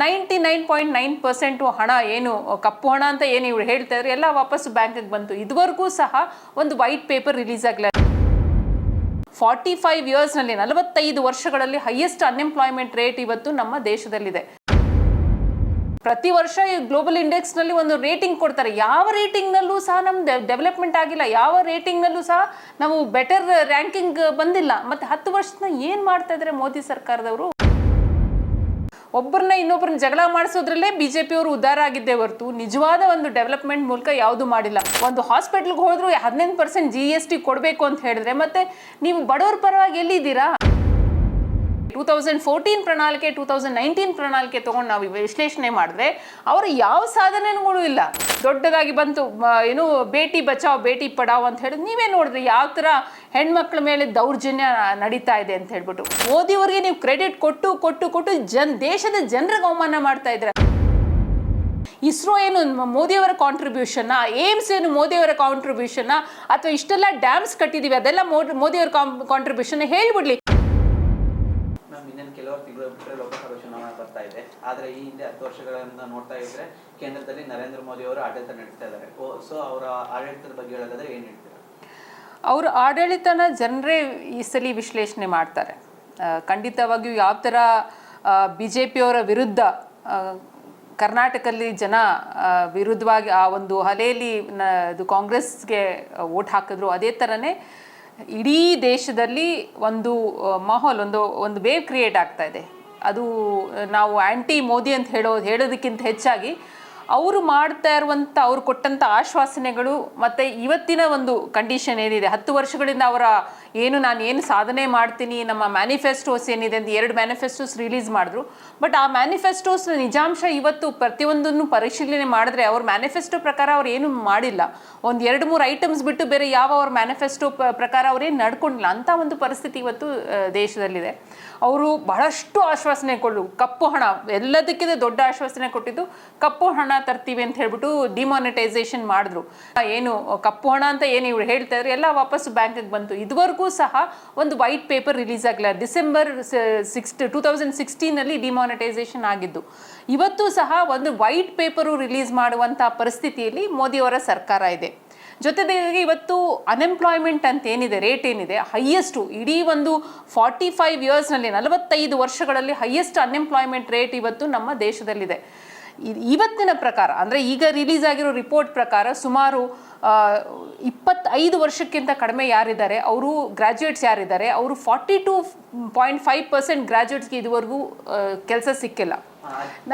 Ninety nine point nine percent ಹಣ ಏನು ಕಪ್ಪು ಹಣ ಅಂತ ಏನು ಇವ್ರು ಹೇಳ್ತಾ ಇದ್ರೆ, ಎಲ್ಲ ವಾಪಸ್ ಬ್ಯಾಂಕಿಗೆ ಬಂತು. ಇದುವರೆಗೂ ಸಹ ಒಂದು ವೈಟ್ ಪೇಪರ್ ರಿಲೀಸ್ ಆಗಲಿಲ್ಲ ಫಾರ್ಟಿ ಫೈವ್ ಇಯರ್ಸ್ನಲ್ಲಿ ನಲವತ್ತೈದು ವರ್ಷಗಳಲ್ಲಿ ಹೈಯೆಸ್ಟ್ ಅನ್ಎಂಪ್ಲಾಯ್ಮೆಂಟ್ ರೇಟ್ ಇವತ್ತು ನಮ್ಮ ದೇಶದಲ್ಲಿದೆ. ಪ್ರತಿ ವರ್ಷ ಈ ಗ್ಲೋಬಲ್ ಇಂಡೆಕ್ಸ್ನಲ್ಲಿ ಒಂದು ರೇಟಿಂಗ್ ಕೊಡ್ತಾರೆ. ಯಾವ ರೇಟಿಂಗ್ನಲ್ಲೂ ಸಹ ನಮ್ಮ ಡೆವಲಪ್ಮೆಂಟ್ ಆಗಿಲ್ಲ. ಯಾವ ರೇಟಿಂಗ್ನಲ್ಲೂ ಸಹ ನಾವು ಬೆಟರ್ ರ್ಯಾಂಕಿಂಗ್ ಬಂದಿಲ್ಲ. ಮತ್ತೆ ಹತ್ತು ವರ್ಷದ ಏನು ಮಾಡ್ತಾ ಇದ್ದಾರೆ ಮೋದಿ ಸರ್ಕಾರದವರು? ಒಬ್ಬರನ್ನ ಇನ್ನೊಬ್ಬರನ್ನ ಜಗಳ ಮಾಡಿಸೋದ್ರಲ್ಲೇ ಬಿಜೆಪಿ ಅವರು ಉದ್ಧಾರ ಆಗಿದ್ದೆ ಹೊರತು ನಿಜವಾದ ಒಂದು ಡೆವಲಪ್ಮೆಂಟ್ ಮೂಲಕ ಯಾವುದು ಮಾಡಿಲ್ಲ. ಒಂದು ಹಾಸ್ಪಿಟ್ಲ್ಗೆ ಹೋದ್ರು ಹದಿನೈದು ಪರ್ಸೆಂಟ್ ಜಿ ಎಸ್ ಟಿ ಕೊಡಬೇಕು ಅಂತ ಹೇಳಿದ್ರೆ ಮತ್ತೆ ನೀವು ಬಡವ್ರ ಪರವಾಗಿ ಎಲ್ಲಿದ್ದೀರಾ? ಟೂ ತೌಸಂಡ್ ಫೋರ್ಟೀನ್ ಪ್ರಣಾಳಿಕೆ ಟೂ ತೌಸಂಡ್ ನೈನ್ಟೀನ್ ಪ್ರಣಾಳಿಕೆ ತೊಗೊಂಡು ನಾವು ವಿಶ್ಲೇಷಣೆ ಮಾಡಿದ್ರೆ ಅವರು ಯಾವ ಸಾಧನೆಗಳು ಇಲ್ಲ. ದೊಡ್ಡದಾಗಿ ಬಂತು ಏನು ಭೇಟಿ ಬಚಾವ್ ಭೇಟಿ ಪಡಾವ್ ಅಂತ ಹೇಳಿದ್ರೆ ನೀವೇ ನೋಡಿದ್ರಿ ಯಾವ ಥರ ಹೆಣ್ಮಕ್ಳ ಮೇಲೆ ದೌರ್ಜನ್ಯ ನಡೀತಾ ಇದೆ ಅಂತ ಹೇಳ್ಬಿಟ್ಟು ಮೋದಿಯವ್ರಿಗೆ ನೀವು ಕ್ರೆಡಿಟ್ ಕೊಟ್ಟು ಕೊಟ್ಟು ಕೊಟ್ಟು ಜನ್, ದೇಶದ ಜನರಿಗೆ ಅವಮಾನ ಮಾಡ್ತಾ ಇದ್ರೆ. ಇಸ್ರೋ ಏನು ಮೋದಿಯವರ ಕಾಂಟ್ರಿಬ್ಯೂಷನ್ನ ಏಮ್ಸ್ ಏನು ಮೋದಿಯವರ ಕಾಂಟ್ರಿಬ್ಯೂಷನ್ನ ಅಥವಾ ಇಷ್ಟೆಲ್ಲ ಡ್ಯಾಮ್ಸ್ ಕಟ್ಟಿದೀವಿ, ಅದೆಲ್ಲ ಮೋದಿ, ಮೋದಿಯವರ ಕಾಂಟ್ರಿಬ್ಯೂಷನ್ ಹೇಳ್ಬಿಡ್ಲಿ. ಆದರೆ ಈ ಹಿಂದೆ ಹತ್ತು ವರ್ಷಗಳಿಂದ ನೋಡ್ತಾ ಇದ್ರೆ ಕೇಂದ್ರದಲ್ಲಿ ನರೇಂದ್ರ ಮೋದಿ ಅವರು ಆಡಳಿತ ನಡೆಸ್ತಾ ಇದ್ದಾರೆ. ಸೊ ಅವರ ಆಡಳಿತದ ಬಗ್ಗೆ ಹೇಳೋದಾದ್ರೆ ಏನು ಹೇಳ್ತೀರಾ? ಅವ್ರ ಆಡಳಿತನ ಜನರೇ ಈ ಸಲ ವಿಶ್ಲೇಷಣೆ ಮಾಡ್ತಾರೆ. ಖಂಡಿತವಾಗಿಯೂ ಯಾವ ಥರ ಬಿ ಜೆ ಪಿಯವರ ವಿರುದ್ಧ ಕರ್ನಾಟಕದಲ್ಲಿ ಜನ ವಿರುದ್ಧವಾಗಿ ಆ ಒಂದು ಹಲೆಯಲ್ಲಿ ಇದು ಕಾಂಗ್ರೆಸ್ಗೆ ಓಟ್ ಹಾಕಿದ್ರು, ಅದೇ ಥರನೇ ಇಡೀ ದೇಶದಲ್ಲಿ ಒಂದು ಮಾಹೋಲ್, ಒಂದು ಒಂದು ವೇವ್ ಕ್ರಿಯೇಟ್ ಆಗ್ತಾ ಇದೆ. ಅದು ನಾವು ಆ್ಯಂಟಿ ಮೋದಿ ಅಂತ ಹೇಳೋ, ಹೇಳೋದಕ್ಕಿಂತ ಹೆಚ್ಚಾಗಿ ಅವರು ಮಾಡ್ತಾ ಇರುವಂಥ ಅವರು ಕೊಟ್ಟಂಥ ಆಶ್ವಾಸನೆಗಳು ಮತ್ತು ಇವತ್ತಿನ ಒಂದು ಕಂಡೀಷನ್ ಏನಿದೆ? ಹತ್ತು ವರ್ಷಗಳಿಂದ ಅವರ ಏನು ನಾನು ಏನು ಸಾಧನೆ ಮಾಡ್ತೀನಿ, ನಮ್ಮ ಮ್ಯಾನಿಫೆಸ್ಟೋಸ್ ಏನಿದೆ ಅಂತ ಎರಡು ಮ್ಯಾನಿಫೆಸ್ಟೋಸ್ ರಿಲೀಸ್ ಮಾಡಿದ್ರು. ಬಟ್ ಆ ಮ್ಯಾನಿಫೆಸ್ಟೋಸ್ ನಿಜಾಂಶ ಇವತ್ತು ಪ್ರತಿಯೊಂದನ್ನು ಪರಿಶೀಲನೆ ಮಾಡಿದ್ರೆ ಅವ್ರ ಮ್ಯಾನಿಫೆಸ್ಟೋ ಪ್ರಕಾರ ಅವ್ರು ಏನು ಮಾಡಿಲ್ಲ. ಒಂದು ಎರಡು ಮೂರು ಐಟಮ್ಸ್ ಬಿಟ್ಟು ಬೇರೆ ಯಾವ ಅವ್ರ ಮ್ಯಾನಿಫೆಸ್ಟೋ ಪ್ರಕಾರ ಅವ್ರೇನು ನಡ್ಕೊಂಡಿಲ್ಲ. ಅಂಥ ಒಂದು ಪರಿಸ್ಥಿತಿ ಇವತ್ತು ದೇಶದಲ್ಲಿದೆ. ಅವರು ಬಹಳಷ್ಟು ಆಶ್ವಾಸನೆ ಕೊಡು ಕಪ್ಪು ಹಣ, ಎಲ್ಲದಕ್ಕಿಂತ ದೊಡ್ಡ ಆಶ್ವಾಸನೆ ಕೊಟ್ಟಿದ್ದು ಕಪ್ಪು ಹಣ ತರ್ತೀವಿ ಅಂತ ಹೇಳ್ಬಿಟ್ಟು ಡಿಮಾನಿಟೈಸೇಷನ್ ಮಾಡಿದ್ರು. ಏನು ಕಪ್ಪು ಹಣ ಅಂತ ಏನು ಇವ್ರು ಹೇಳ್ತಾ ಇದ್ರು, ಎಲ್ಲ ವಾಪಸ್ ಬ್ಯಾಂಕಿಗೆ ಬಂತು. ಇದುವರೆಗೂ ಸಹ ಒಂದು ವೈಟ್ ಪೇಪರ್ ರಿಲೀಸ್ ಆಗಲಿಲ್ಲ. ಡಿಸೆಂಬರ್ ಸಿಕ್ಸ್ ಟೂ ತೌಸಂಡ್ ಸಿಕ್ಸ್ಟೀನಲ್ಲಿ ಡಿಮಾನಿಟೈಸೇಷನ್ ಆಗಿದ್ದು. ಇವತ್ತು ಸಹ ಒಂದು ವೈಟ್ ಪೇಪರು ರಿಲೀಸ್ ಮಾಡುವಂಥ ಪರಿಸ್ಥಿತಿಯಲ್ಲಿ ಮೋದಿಯವರ ಸರ್ಕಾರ ಇದೆ. ಜೊತೆಗೆ ಇವತ್ತು ಅನ್ಎಂಪ್ಲಾಯ್ಮೆಂಟ್ ಅಂತ ಏನಿದೆ ರೇಟ್ ಏನಿದೆ ಹೈಯೆಸ್ಟು ಇಡೀ ಒಂದು ಫಾರ್ಟಿ ಫೈವ್ ಇಯರ್ಸ್ನಲ್ಲಿ ನಲವತ್ತೈದು ವರ್ಷಗಳಲ್ಲಿ ಹೈಯೆಸ್ಟ್ ಅನ್ಎಂಪ್ಲಾಯ್ಮೆಂಟ್ ರೇಟ್ ಇವತ್ತು ನಮ್ಮ ದೇಶದಲ್ಲಿದೆ. ಇವತ್ತಿನ ಪ್ರಕಾರ, ಅಂದರೆ ಈಗ ರಿಲೀಸ್ ಆಗಿರೋ ರಿಪೋರ್ಟ್ ಪ್ರಕಾರ ಸುಮಾರು ಇಪ್ಪತ್ತೈದು ವರ್ಷಕ್ಕಿಂತ ಕಡಿಮೆ ಯಾರಿದ್ದಾರೆ, ಅವರು ಗ್ರ್ಯಾಜುಯೇಟ್ಸ್ ಯಾರಿದ್ದಾರೆ, ಅವರು forty two point five percent ಗ್ರ್ಯಾಜುಯೇಟ್ಸ್ಗೆ ಇದುವರೆಗೂ ಕೆಲಸ ಸಿಕ್ಕಿಲ್ಲ.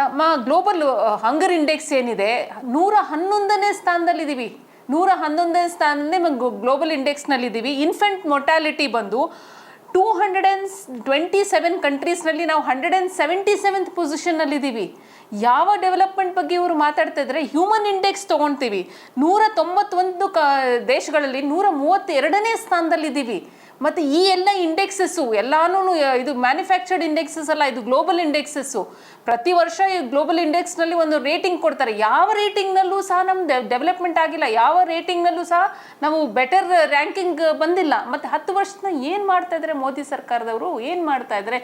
ನಮ್ಮ ಗ್ಲೋಬಲ್ ಹಂಗರ್ ಇಂಡೆಕ್ಸ್ ಏನಿದೆ, ನೂರ ಹನ್ನೊಂದನೇ ಸ್ಥಾನದಲ್ಲಿದ್ದೀವಿ. ನೂರ ಹನ್ನೊಂದನೇ ಸ್ಥಾನದಲ್ಲಿ ಗ್ಲೋಬಲ್ ಇಂಡೆಕ್ಸ್ನಲ್ಲಿದ್ದೀವಿ ಇನ್ಫೆಂಟ್ ಮೊಟಾಲಿಟಿ ಬಂದು two hundred and twenty seven ಕಂಟ್ರೀಸ್ನಲ್ಲಿ ನಾವು ಹಂಡ್ರೆಡ್ ಆ್ಯಂಡ್ ಸೆವೆಂಟಿ ಸೆವೆಂತ್ ಪೊಸಿಷನ್ನಲ್ಲಿದ್ದೀವಿ ಯಾವ ಡೆವಲಪ್ಮೆಂಟ್ ಬಗ್ಗೆ ಇವರು ಮಾತಾಡ್ತಾ ಇದ್ದಾರೆ? ಹ್ಯೂಮನ್ ಇಂಡೆಕ್ಸ್ ತೊಗೊಳ್ತೀವಿ ನೂರ ತೊಂಬತ್ತೊಂದು ಕ ದೇಶಗಳಲ್ಲಿ ನೂರ ಮೂವತ್ತೆರಡನೇ ಸ್ಥಾನದಲ್ಲಿದ್ದೀವಿ. ಮತ್ತು ಈ ಎಲ್ಲ ಇಂಡೆಕ್ಸಸ್ಸು ಎಲ್ಲಾನು ಇದು ಮ್ಯಾನುಫ್ಯಾಕ್ಚರ್ಡ್ ಇಂಡೆಕ್ಸಸ್ ಅಲ್ಲ, ಇದು ಗ್ಲೋಬಲ್ ಇಂಡೆಕ್ಸಸ್ಸು ಪ್ರತಿ ವರ್ಷ ಈ ಗ್ಲೋಬಲ್ ಇಂಡೆಕ್ಸ್ನಲ್ಲಿ ಒಂದು ರೇಟಿಂಗ್ ಕೊಡ್ತಾರೆ. ಯಾವ ರೇಟಿಂಗ್ನಲ್ಲೂ ಸಹ ನಮ್ಮ ಡೆವಲಪ್ಮೆಂಟ್ ಆಗಿಲ್ಲ. ಯಾವ ರೇಟಿಂಗ್ನಲ್ಲೂ ಸಹ ನಾವು ಬೆಟರ್ ರ್ಯಾಂಕಿಂಗ್ ಬಂದಿಲ್ಲ. ಮತ್ತು ಹತ್ತು ವರ್ಷದ ಏನು ಮಾಡ್ತಾ ಇದ್ದಾರೆ ಮೋದಿ ಸರ್ಕಾರದವರು? ಏನು ಮಾಡ್ತಾ ಇದ್ದಾರೆ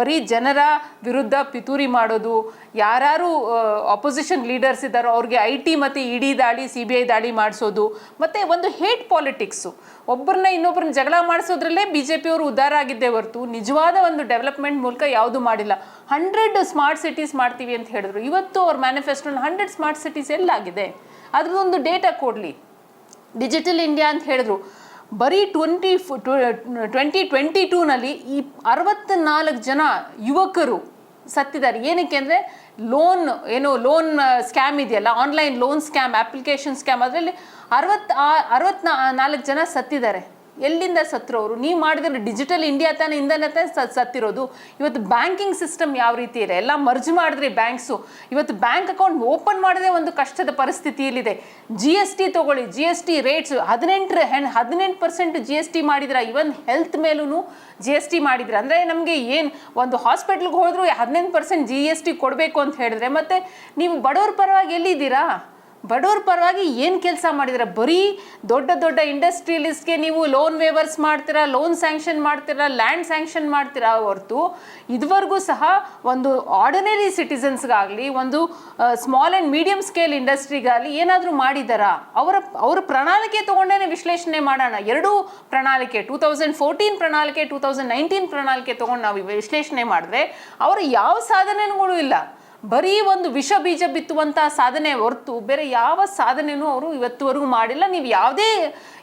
ಬರೀ ಜನರ ವಿರುದ್ಧ ಪಿತೂರಿ ಮಾಡೋದು ಯಾರ್ಯಾರು ಅಪೋಸಿಷನ್ ಲೀಡರ್ಸ್ ಇದ್ದಾರೋ, ಅವ್ರಿಗೆ ಐ ಟಿ ಮತ್ತು ಇಡಿ ಡಿ ದಾಳಿ ಸಿ ಬಿ ಐ ದಾಳಿ ಮಾಡಿಸೋದು, ಮತ್ತು ಒಂದು ಹೇಟ್ ಪಾಲಿಟಿಕ್ಸು ಒಬ್ಬರನ್ನ ಇನ್ನೊಬ್ಬರನ್ನ ಜಗಳ ಮಾಡಿಸೋದ್ರಲ್ಲೇ ಬಿ ಜೆ ಪಿಯವರು ಉದ್ಧಾರ ಆಗಿದ್ದೆ ಹೊರತು ನಿಜವಾದ ಒಂದು ಡೆವಲಪ್ಮೆಂಟ್ ಮೂಲಕ ಯಾವುದು ಮಾಡಿಲ್ಲ. ಹಂಡ್ರೆಡ್ ಸ್ಮಾರ್ಟ್ ಸಿಟೀಸ್ ಮಾಡ್ತೀವಿ ಅಂತ ಹೇಳಿದ್ರು. ಇವತ್ತು ಅವ್ರ ಮ್ಯಾನಿಫೆಸ್ಟೋನ ಹಂಡ್ರೆಡ್ ಸ್ಮಾರ್ಟ್ ಸಿಟೀಸ್ ಎಲ್ಲಾಗಿದೆ. ಅದ್ರದ್ದೊಂದು ಡೇಟಾ ಕೊಡಲಿ. ಡಿಜಿಟಲ್ ಇಂಡಿಯಾ ಅಂತ ಹೇಳಿದ್ರು. ಬರೀ ಟ್ವೆಂಟಿ ಟ್ವೆಂಟಿ ಟ್ವೆಂಟಿ ಟೂನಲ್ಲಿ ಈ ಅರವತ್ತ್ನಾಲ್ಕು ಜನ ಯುವಕರು ಸತ್ತಿದ್ದಾರೆ. ಏನಕ್ಕೆ ಅಂದರೆ ಲೋನ್ ಏನು ಲೋನ್ ಸ್ಕ್ಯಾಮ್ ಇದೆಯಲ್ಲ online loan scam application scam ಅದರಲ್ಲಿ ಅರವತ್ತು ಅರವತ್ ನಾಲ್ಕು ಜನ ಸತ್ತಿದ್ದಾರೆ. ಎಲ್ಲಿಂದ ಸತ್ರು ಅವರು ನೀವು ಮಾಡಿದ್ರೆ ಡಿಜಿಟಲ್ ಇಂಡಿಯಾ ತಾನೇ ಇಂದನೇ ಸತ್ತಿರೋದು. ಇವತ್ತು ಬ್ಯಾಂಕಿಂಗ್ ಸಿಸ್ಟಮ್ ಯಾವ ರೀತಿ ಇದೆ? ಎಲ್ಲ ಮರ್ಜ್ ಮಾಡಿದ್ರಿ ಬ್ಯಾಂಕ್ಸು ಇವತ್ತು ಬ್ಯಾಂಕ್ ಅಕೌಂಟ್ ಓಪನ್ ಮಾಡದೆ ಒಂದು ಕಷ್ಟದ ಪರಿಸ್ಥಿತಿಯಲ್ಲಿದೆ ಜಿ ಎಸ್ ಟಿ ತೊಗೊಳ್ಳಿ. ಜಿ ಎಸ್ ಟಿ ರೇಟ್ಸ್ ಹದಿನೆಂಟರ ಹದಿನೆಂಟು ಪರ್ಸೆಂಟ್ ಜಿ ಎಸ್ ಟಿ ಮಾಡಿದ್ರ? ಇವನ್ ಹೆಲ್ತ್ ಮೇಲೂ ಜಿ ಎಸ್ ಟಿ ಮಾಡಿದ್ರೆ? ಅಂದರೆ ನಮಗೆ ಏನು ಒಂದು ಹಾಸ್ಪಿಟ್ಲ್ಗೆ ಹೋದರೂ ಹದಿನೆಂಟು ಪರ್ಸೆಂಟ್ ಜಿ ಎಸ್ ಟಿ ಕೊಡಬೇಕು ಅಂತ ಹೇಳಿದ್ರೆ ಮತ್ತೆ ನೀವು ಬಡವ್ರ ಪರವಾಗಿ ಎಲ್ಲಿದ್ದೀರಾ? ಬಡವ್ರ ಪರವಾಗಿ ಏನು ಕೆಲಸ ಮಾಡಿದ್ರೆ? ಬರೀ ದೊಡ್ಡ ದೊಡ್ಡ ಇಂಡಸ್ಟ್ರಿಯಲಿಸ್ಟ್ಗೆ ನೀವು ಲೋನ್ ವೇವರ್ಸ್ ಮಾಡ್ತೀರಾ ಲೋನ್ ಸ್ಯಾಂಕ್ಷನ್ ಮಾಡ್ತೀರಾ ಲ್ಯಾಂಡ್ ಸ್ಯಾಂಕ್ಷನ್ ಮಾಡ್ತೀರಾ ಹೊರತು ಇದುವರೆಗೂ ಸಹ ಒಂದು ಆರ್ಡಿನರಿ ಸಿಟಿಸನ್ಸ್ಗಾಗಲಿ ಒಂದು ಸ್ಮಾಲ್ ಆ್ಯಂಡ್ ಮೀಡಿಯಂ ಸ್ಕೇಲ್ ಇಂಡಸ್ಟ್ರಿಗಾಗಲಿ ಏನಾದರೂ ಮಾಡಿದ್ದಾರಾ ಅವರ, ಅವ್ರ ಪ್ರಣಾಳಿಕೆ ತೊಗೊಂಡೇ ವಿಶ್ಲೇಷಣೆ ಮಾಡೋಣ. ಎರಡೂ ಪ್ರಣಾಳಿಕೆ ಟೂ ತೌಸಂಡ್ ಫೋರ್ಟೀನ್ ಪ್ರಣಾಳಿಕೆ ಟೂ ತೌಸಂಡ್ ನೈನ್ಟೀನ್ ಪ್ರಣಾಳಿಕೆ ತೊಗೊಂಡು ನಾವು ವಿಶ್ಲೇಷಣೆ ಮಾಡಿದ್ರೆ, ಅವರ ಯಾವ ಸಾಧನೆಗಳು ಇಲ್ಲ. ಬರೀ ಒಂದು ವಿಷ ಬೀಜ ಬಿತ್ತುವಂತಹ ಸಾಧನೆ ಹೊರತು ಬೇರೆ ಯಾವ ಸಾಧನೆನೂ ಅವರು ಇವತ್ತುವರೆಗೂ ಮಾಡಿಲ್ಲ. ನೀವು ಯಾವುದೇ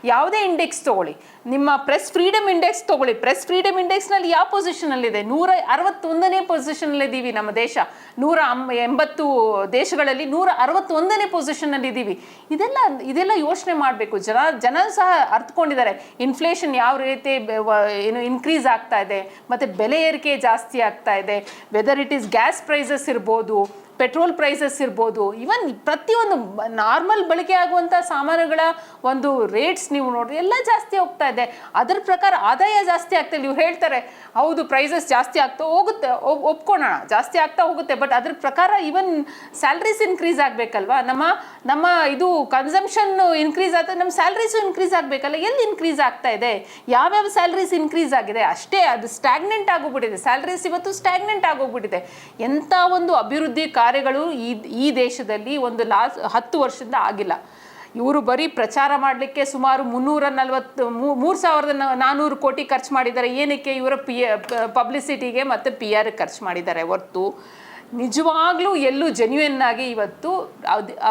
ಯಾವುದೇ ಇಂಡೆಕ್ಸ್ ತಗೊಳ್ಳಿ. ನಿಮ್ಮ ಪ್ರೆಸ್ ಫ್ರೀಡಮ್ ಇಂಡೆಕ್ಸ್ ತಗೊಳ್ಳಿ. ಪ್ರೆಸ್ ಫ್ರೀಡಮ್ ಇಂಡೆಕ್ಸ್ನಲ್ಲಿ ಯಾವ ಪೊಸಿಷನಲ್ಲಿದೆ ನೂರ ಅರವತ್ತೊಂದನೇ ಪೊಸಿಷನಲ್ಲಿದ್ದೀವಿ ನಮ್ಮ ದೇಶ. ನೂರ ಎಂಬತ್ತು ದೇಶಗಳಲ್ಲಿ ನೂರ ಅರವತ್ತೊಂದನೇ ಪೊಸಿಷನಲ್ಲಿ ಇದ್ದೀವಿ ಇದೆಲ್ಲ ಇದೆಲ್ಲ ಯೋಚನೆ ಮಾಡಬೇಕು. ಜನ ಜನ ಸಹ ಅರ್ಥಕೊಂಡಿದ್ದಾರೆ ಇನ್ಫ್ಲೇಷನ್ ಯಾವ ರೀತಿ ಏನು ಇನ್ಕ್ರೀಸ್ ಆಗ್ತಾ ಇದೆ. ಮತ್ತು ಬೆಲೆ ಏರಿಕೆ ಜಾಸ್ತಿ ಆಗ್ತಾ ಇದೆ. Whether it is gas prices ಇರ್ಬೋದು do ಪೆಟ್ರೋಲ್ ಪ್ರೈಸಸ್ ಇರ್ಬೋದು ಇವನ್ ಪ್ರತಿಯೊಂದು ನಾರ್ಮಲ್ ಬಳಕೆ ಆಗುವಂಥ ಸಾಮಾನುಗಳ ಒಂದು ರೇಟ್ಸ್ ನೀವು ನೋಡ್ರಿ, ಎಲ್ಲ ಜಾಸ್ತಿ ಹೋಗ್ತಾ ಇದೆ. ಅದರ ಪ್ರಕಾರ ಆದಾಯ ಜಾಸ್ತಿ ಆಗ್ತಾ ನೀವು ಹೇಳ್ತಾರೆ, ಹೌದು ಪ್ರೈಸಸ್ ಜಾಸ್ತಿ ಆಗ್ತಾ ಹೋಗುತ್ತೆ, ಒಪ್- ಒಪ್ಕೊಳ್ಳೋಣ ಜಾಸ್ತಿ ಆಗ್ತಾ ಹೋಗುತ್ತೆ ಬಟ್ ಅದ್ರ ಪ್ರಕಾರ ಇವನ್ ಸ್ಯಾಲ್ರೀಸ್ ಇನ್ಕ್ರೀಸ್ ಆಗಬೇಕಲ್ವಾ? ನಮ್ಮ ನಮ್ಮ ಇದು ಕನ್ಸಂಪ್ಷನ್ ಇನ್ಕ್ರೀಸ್ ಆದರೆ ನಮ್ಮ ಸ್ಯಾಲ್ರೀಸು ಇನ್ಕ್ರೀಸ್ ಆಗಬೇಕಲ್ಲ, ಎಲ್ಲಿ ಇನ್ಕ್ರೀಸ್ ಆಗ್ತಾ ಇದೆ? ಯಾವ್ಯಾವ ಸ್ಯಾಲ್ರೀಸ್ ಇನ್ಕ್ರೀಸ್ ಆಗಿದೆ? ಅಷ್ಟೇ, ಅದು ಸ್ಟ್ಯಾಗ್ನೆಂಟ್ ಆಗೋಗ್ಬಿಟ್ಟಿದೆ. ಸ್ಯಾಲ್ರೀಸ್ ಇವತ್ತು ಸ್ಟ್ಯಾಗ್ನೆಂಟ್ ಆಗೋಗ್ಬಿಟ್ಟಿದೆ. ಎಂಥ ಒಂದು ಅಭಿವೃದ್ಧಿ ಕಾರ್ಯಗಳು ಈ ಈ ದೇಶದಲ್ಲಿ ಒಂದು ಲಾಸ್ಟ್ ಹತ್ತು ವರ್ಷದಿಂದ ಆಗಿಲ್ಲ. ಇವರು ಬರೀ ಪ್ರಚಾರ ಮಾಡಲಿಕ್ಕೆ ಸುಮಾರು ಮುನ್ನೂರ ನಲ್ವತ್ತು ಮೂರು ಸಾವಿರದ ನಾನ್ನೂರು ಕೋಟಿ ಖರ್ಚು ಮಾಡಿದ್ದಾರೆ. ಏನಕ್ಕೆ ಇವರ ಪಿ ಪಬ್ಲಿಸಿಟಿಗೆ ಮತ್ತು ಪಿ ಆರ್ ಖರ್ಚು ಮಾಡಿದ್ದಾರೆ? ಹೊರ್ತು ನಿಜವಾಗ್ಲೂ ಎಲ್ಲೂ ಜೆನ್ಯೂನ್ ಆಗಿ ಇವತ್ತು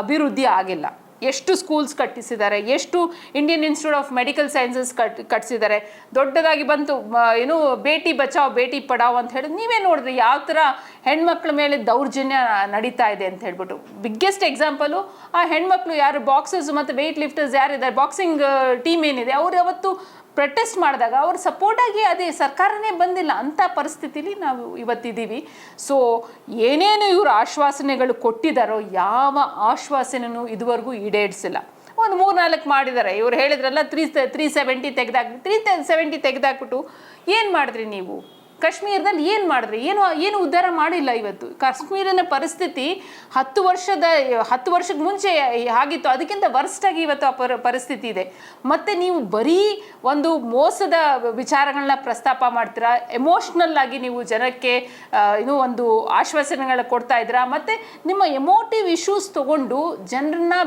ಅಭಿವೃದ್ಧಿ ಆಗಿಲ್ಲ. ಎಷ್ಟು ಸ್ಕೂಲ್ಸ್ ಕಟ್ಟಿಸಿದ್ದಾರೆ, ಎಷ್ಟು Indian institute of medical sciences cut ಕಟ್ಟಿಸಿದ್ದಾರೆ ದೊಡ್ಡದಾಗಿ ಬಂತು ಏನು ಭೇಟಿ ಬಚಾವ್ ಭೇಟಿ ಪಡಾವ್ ಅಂತ ಹೇಳಿ ನೀವೇ ನೋಡಿದ್ರಿ ಯಾವ ಥರ ಹೆಣ್ಮಕ್ಳ ಮೇಲೆ ದೌರ್ಜನ್ಯ ನಡೀತಾ ಇದೆ ಅಂತ ಹೇಳ್ಬಿಟ್ಟು. ಬಿಗ್ಗೆಸ್ಟ್ ಎಕ್ಸಾಂಪಲು ಆ ಹೆಣ್ಮಕ್ಳು ಯಾರು ಬಾಕ್ಸರ್ಸ್ ಮತ್ತು ವೆಯ್ಟ್ ಲಿಫ್ಟರ್ಸ್ ಯಾರಿದ್ದಾರೆ ಬಾಕ್ಸಿಂಗ್ ಟೀಮ್ ಏನಿದೆ, ಅವ್ರು ಅವತ್ತು ಪ್ರೊಟೆಸ್ಟ್ ಮಾಡಿದಾಗ ಅವ್ರ ಸಪೋರ್ಟ್ ಆಗಿ ಅದೇ ಸರ್ಕಾರನೇ ಬಂದಿಲ್ಲ ಅಂಥ ಪರಿಸ್ಥಿತಿಲಿ ನಾವು ಇವತ್ತಿದ್ದೀವಿ. ಸೊ ಏನೇನು ಇವರು ಆಶ್ವಾಸನೆಗಳು ಕೊಟ್ಟಿದ್ದಾರೋ ಯಾವ ಆಶ್ವಾಸನೆಯೂ ಇದುವರೆಗೂ ಈಡೇರಿಸಿಲ್ಲ. ಒಂದು ಮೂರು ನಾಲ್ಕು ಮಾಡಿದ್ದಾರೆ ಇವ್ರು ಹೇಳಿದ್ರಲ್ಲ ತ್ರೀ ತ್ರೀ ಸೆವೆಂಟಿ ತೆಗೆದಾಕ್ ತ್ರೀ ಸೆವೆಂಟಿ ತೆಗೆದಾಕ್ಬಿಟ್ಟು ಏನು ಮಾಡಿದ್ರಿ ನೀವು? ಕಾಶ್ಮೀರದಲ್ಲಿ ಏನು ಮಾಡಿದ್ರಿ? ಏನು ಏನು ಉದ್ಧಾರ ಮಾಡಿಲ್ಲ ಇವತ್ತು? ಕಾಶ್ಮೀರಿನ ಪರಿಸ್ಥಿತಿ ಹತ್ತು ವರ್ಷದ, ಹತ್ತು ವರ್ಷಕ್ಕೆ ಮುಂಚೆ ಆಗಿತ್ತು. ಅದಕ್ಕಿಂತ ವರ್ಸ್ಟಾಗಿ ಇವತ್ತು ಆ ಪರ, ಪರಿಸ್ಥಿತಿ ಇದೆ. ಮತ್ತು ನೀವು ಬರೀ ಒಂದು ಮೋಸದ ವಿಚಾರಗಳನ್ನ ಪ್ರಸ್ತಾಪ ಮಾಡ್ತೀರಾ? ಎಮೋಷ್ನಲ್ ಆಗಿ ನೀವು ಜನಕ್ಕೆ ಏನು ಒಂದು ಆಶ್ವಾಸನೆಗಳ ಕೊಡ್ತಾ ಇದ್ದೀರಾ? ಮತ್ತು ನಿಮ್ಮ ಎಮೋಟಿವ್ ಇಶ್ಯೂಸ್ ತಗೊಂಡು ಜನರನ್ನ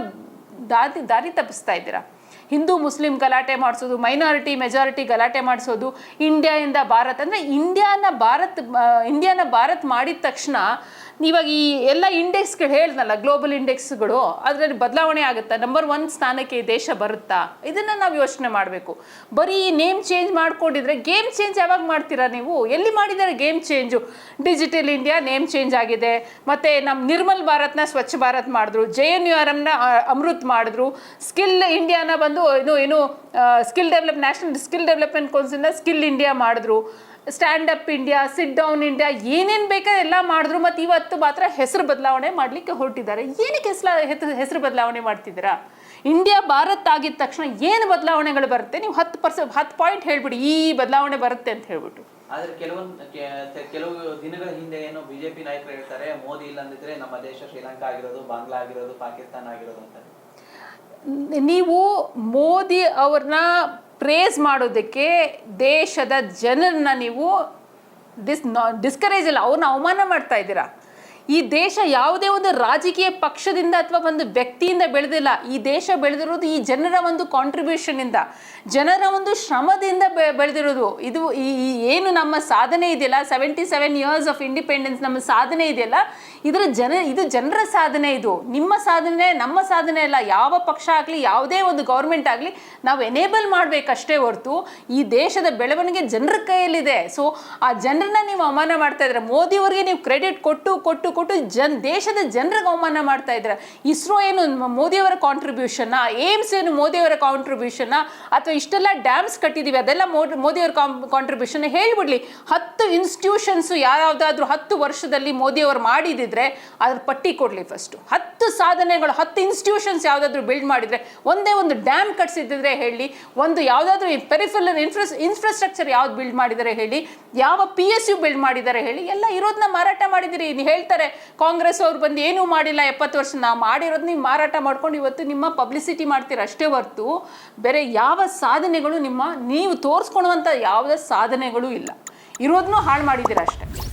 ದಾರಿ ದಾರಿ ತಪ್ಪಿಸ್ತಾ ಇದ್ದೀರಾ? ಹಿಂದೂ ಮುಸ್ಲಿಂ ಗಲಾಟೆ ಮಾಡಿಸೋದು ಮೈನಾರಿಟಿ ಮೆಜಾರಿಟಿ ಗಲಾಟೆ ಮಾಡಿಸೋದು ಇಂಡಿಯಾಯಿಂದ ಭಾರತ್. ಅಂದರೆ ಇಂಡಿಯಾನ ಭಾರತ್ ಇಂಡಿಯಾನ ಭಾರತ್ ಮಾಡಿದ ತಕ್ಷಣ ಇವಾಗ ಈ ಎಲ್ಲ ಇಂಡೆಕ್ಸ್ಗಳು ಹೇಳ್ದಲ್ಲ ಗ್ಲೋಬಲ್ ಇಂಡೆಕ್ಸ್ಗಳು ಅದರಲ್ಲಿ ಬದಲಾವಣೆ ಆಗುತ್ತಾ? ನಂಬರ್ ಒನ್ ಸ್ಥಾನಕ್ಕೆ ದೇಶ ಬರುತ್ತಾ? ಇದನ್ನು ನಾವು ಯೋಚನೆ ಮಾಡಬೇಕು. ಬರೀ ನೇಮ್ ಚೇಂಜ್ ಮಾಡಿಕೊಂಡಿದ್ರೆ ಗೇಮ್ ಚೇಂಜ್ ಯಾವಾಗ ಮಾಡ್ತೀರಾ ನೀವು? ಎಲ್ಲಿ ಮಾಡಿದ್ದಾರೆ game change digital India name change ಆಗಿದೆ. ಮತ್ತು ನಮ್ಮ ನಿರ್ಮಲ್ ಭಾರತ್ನ ಸ್ವಚ್ಛ ಭಾರತ್ ಮಾಡಿದ್ರು. ಜೆ ಎನ್ ಯು ಆರ್ ಎಮ್ನ ಅಮೃತ್ ಮಾಡಿದ್ರು. ಸ್ಕಿಲ್ ಇಂಡಿಯಾನ ಬಂದು ಏನು ಏನು skill develop national skill development ಕೌನ್ಸಿಲ್ನ skill India ಮಾಡಿದ್ರು. Stand up India sit down India ಏನೇನು ಬೇಕೋ ಎಲ್ಲ ಮಾಡಿದ್ರು ಮತ್ತು ಇವತ್ತು ಮಾತ್ರ ಹೆಸರು ಬದಲಾವಣೆ ಮಾಡಲಿಕ್ಕೆ ಹೊರಟಿದ್ದಾರೆ. ಏನಕ್ಕೆ ಹೆಸರು ಹೆಸರು ಬದಲಾವಣೆ ಮಾಡ್ತಿದ್ದೀರಾ? ಇಂಡಿಯಾ ಭಾರತ್ ಆಗಿದ ತಕ್ಷಣ ಏನು ಬದಲಾವಣೆಗಳು ಬರುತ್ತೆ? ನೀವು ಹತ್ತು ಪರ್ಸೆಂಟ್ ಹತ್ತು ಪಾಯಿಂಟ್ ಹೇಳ್ಬಿಡಿ ಈ ಬದಲಾವಣೆ ಬರುತ್ತೆ ಅಂತ ಹೇಳ್ಬಿಟ್ಟು. ಆದ್ರೆ ಕೆಲವೊಂದು ಕೆಲವು ದಿನಗಳ ಹಿಂದೆ ಏನು ಬಿಜೆಪಿ ನಾಯಕರು ಹೇಳ್ತಾರೆ ಮೋದಿ ಇಲ್ಲ ಅಂದಿದ್ರೆ ನಮ್ಮ ದೇಶ ಶ್ರೀಲಂಕಾ ಆಗಿರೋದು ಬಾಂಗ್ಲಾ ಆಗಿರೋದು ಪಾಕಿಸ್ತಾನ ಆಗಿರೋದು ಅಂತ. ನೀವು ಮೋದಿ ಅವ್ರನ್ನ ಪ್ರೇಸ್ ಮಾಡೋದಕ್ಕೆ ದೇಶದ ಜನರನ್ನ ನೀವು ಡಿಸ್ ಡಿಸ್ಕರೇಜ್ ಇಲ್ಲ, ಅವ್ರನ್ನ ಅವಮಾನ ಮಾಡ್ತಾ ಇದ್ದೀರಾ? ಈ ದೇಶ ಯಾವುದೇ ಒಂದು ರಾಜಕೀಯ ಪಕ್ಷದಿಂದ ಅಥವಾ ಒಂದು ವ್ಯಕ್ತಿಯಿಂದ ಬೆಳೆದಿಲ್ಲ, ಈ ದೇಶ ಬೆಳೆದಿರೋದು ಈ ಜನರ ಒಂದು ಕಾಂಟ್ರಿಬ್ಯೂಷನಿಂದ ಜನರ ಒಂದು ಶ್ರಮದಿಂದ ಬೆಳೆದಿರೋದು. ಇದು ಈ ಈ ಏನು ನಮ್ಮ ಸಾಧನೆ ಇದೆಯಲ್ಲ seventy seven years of independence ನಮ್ಮ ಸಾಧನೆ ಇದೆಯಲ್ಲ ಇದರ ಜನ, ಇದು ಜನರ ಸಾಧನೆ ಇದು. ನಿಮ್ಮ ಸಾಧನೆ, ನಮ್ಮ ಸಾಧನೆ ಅಲ್ಲ. ಯಾವ ಪಕ್ಷ ಆಗಲಿ, ಯಾವುದೇ ಒಂದು ಗೌರ್ಮೆಂಟ್ ಆಗಲಿ, ನಾವು ಎನೇಬಲ್ ಮಾಡಬೇಕಷ್ಟೇ ಹೊರತು ಈ ದೇಶದ ಬೆಳವಣಿಗೆ ಜನರ ಕೈಯಲ್ಲಿದೆ. ಸೊ ಆ ಜನರನ್ನ ನೀವು ಅವಮಾನ ಮಾಡ್ತಾ ಇದ್ರೆ ಮೋದಿಯವರಿಗೆ ನೀವು ಕ್ರೆಡಿಟ್ ಕೊಟ್ಟು ಕೊಟ್ಟು ಕೊಟ್ಟು ಜನ್, ದೇಶದ ಜನರಿಗೆ ಅವಮಾನ ಮಾಡ್ತಾ ಇದ್ರೆ ಇಸ್ರೋ ಏನು ಮೋದಿಯವರ ಕಾಂಟ್ರಿಬ್ಯೂಷನ್ನ ಏಮ್ಸ್ ಏನು ಮೋದಿಯವರ ಕಾಂಟ್ರಿಬ್ಯೂಷನ್ ಅಥವಾ ಇಷ್ಟೆಲ್ಲ ಡ್ಯಾಮ್ಸ್ ಕಟ್ಟಿದೀವಿ, ಅದೆಲ್ಲ ಮೋದಿ ಮೋದಿಯವರ ಕಾಂಟ್ರಿಬ್ಯೂಷನ್ ಹೇಳ್ಬಿಡ್ಲಿ. ಹತ್ತು ಇನ್ಸ್ಟಿಟ್ಯೂಷನ್ಸ್ ಯಾವ್ದಾದ್ರು ಹತ್ತು ವರ್ಷದಲ್ಲಿ ಮೋದಿಯವರು ಮಾಡಿದಿದ್ರೆ ಅದ್ರ ಪಟ್ಟಿ ಕೊಡಲಿ ಫಸ್ಟು ಹತ್ತು ಸಾಧನೆಗಳು, ಹತ್ತು ಇನ್ಸ್ಟಿಟ್ಯೂಷನ್ಸ್ ಯಾವುದಾದ್ರೂ ಬಿಲ್ಡ್ ಮಾಡಿದರೆ, ಒಂದೇ ಒಂದು ಡ್ಯಾಮ್ ಕಟ್ಸಿದ್ದಿದ್ರೆ ಹೇಳಿ, ಒಂದು ಯಾವುದಾದ್ರೂ ಪೆರಿಫಿಲರ್ ಇನ್ಫ್ರಾಸ್ ಇನ್ಫ್ರಾಸ್ಟ್ರಕ್ಚರ್ ಯಾವ್ದು ಬಿಲ್ಡ್ ಮಾಡಿದರೆ ಹೇಳಿ, ಯಾವ ಪಿ ಎಸ್ ಯು ಬಿಲ್ಡ್ ಮಾಡಿದ್ದಾರೆ ಹೇಳಿ, ಎಲ್ಲ ಇರೋದನ್ನ ಮಾರಾಟ ಮಾಡಿದಿರಿ. ನೀವು ಹೇಳ್ತಾರೆ, ಕಾಂಗ್ರೆಸ್ ಅವ್ರು ಬಂದು ಏನೂ ಮಾಡಿಲ್ಲ, ಎಪ್ಪತ್ತು ವರ್ಷ ನಾವು ಮಾಡಿರೋದು ನೀವು ಮಾರಾಟ ಮಾಡ್ಕೊಂಡು ಇವತ್ತು ನಿಮ್ಮ ಪಬ್ಲಿಸಿಟಿ ಮಾಡ್ತೀರ. ಅಷ್ಟೇ ಹೊರ್ತು, ಬೇರೆ ಯಾವ ಸಾಧನೆಗಳು ನಿಮ್ಮ, ನೀವು ತೋರಿಸ್ಕೊಳುವಂಥ ಯಾವುದೇ ಸಾಧನೆಗಳು ಇಲ್ಲ. ಇರೋದನ್ನೂ ಹಾಳು ಮಾಡಿದ್ದೀರ ಅಷ್ಟೇ.